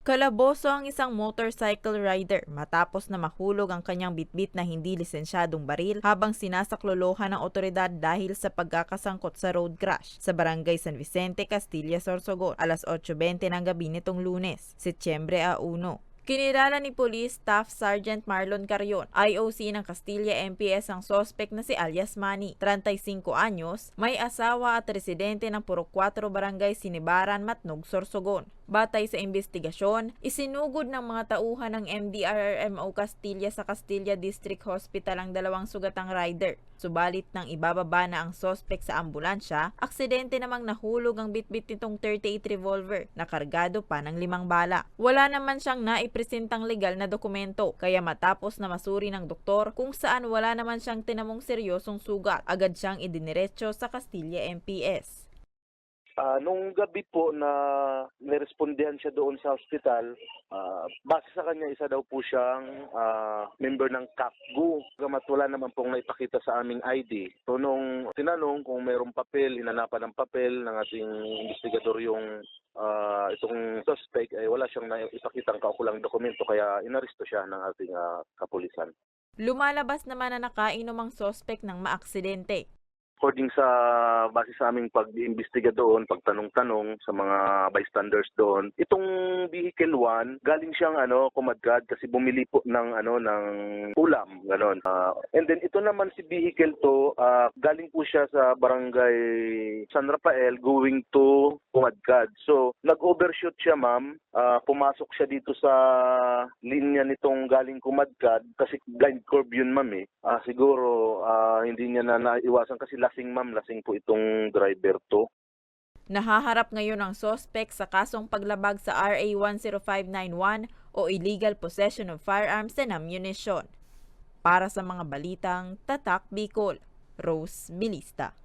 Kalaboso ang isang motorcycle rider matapos na mahulog ang kanyang bitbit na hindi lisensyadong baril habang sinasaklolohan ng otoridad dahil sa pagkakasangkot sa road crash sa barangay San Vicente, Castilla, Sorsogon alas 8.20 ng gabi nitong lunes, Setyembre a 1. Kinilala ni Police Staff Sergeant Marlon Carion, IOC ng Castilla MPS ang sospek na si alias Manny, 35 anyos, may asawa at residente ng Purok 4 Barangay Sinibaran, Matnog, Sorsogon. Batay sa investigasyon, isinugod ng mga tauhan ng MDRRMO Castilla sa Castilla District Hospital ang dalawang sugatang rider. Subalit nang ibababa na ang sospek sa ambulansya, aksidente namang nahulog ang bitbit nitong 38 revolver na kargado pa ng limang bala. Wala naman siyang naipresentang legal na dokumento, kaya matapos na masuri ng doktor kung saan wala naman siyang tinamong seryosong sugat, agad siyang idiniretso sa Castilla MPS. Ah, nung gabi po na nirespondihan siya doon sa hospital, ah, base sa kanya isa daw po siyang ah, member ng CAPGU. Gamat wala naman pong naipakita sa aming ID. So nung tinanong kung mayroong papel, hinanapan ng papel ng ating investigador yung ah, itong suspect, ay wala siyang naipakitang kaukulang dokumento kaya inaresto siya ng ating ah, kapulisan. Lumalabas naman na nakainom ang sospek ng maaksidente. According sa base sa aming pag-iimbestiga doon, pagtanong-tanong sa mga bystanders doon, itong vehicle 1, galing siyang ano, kumadkad kasi bumili po ng ano ng ulam, ganon. Ah, and then ito naman si vehicle to, ah, galing po siya sa barangay San Rafael going to Kumadkad. So, nag-overshoot siya, ma'am. Ah, pumasok siya dito sa linya nitong galing Kumadkad kasi blind curve yun, ma'am eh. Ah, siguro ah, hindi niya na naiwasan kasi lasing ma'am, lasing po itong driver to. Nahaharap ngayon ang sospek sa kasong paglabag sa RA 10591 o illegal possession of firearms and ammunition. Para sa mga balitang Tatak Bicol, Rose Bilista.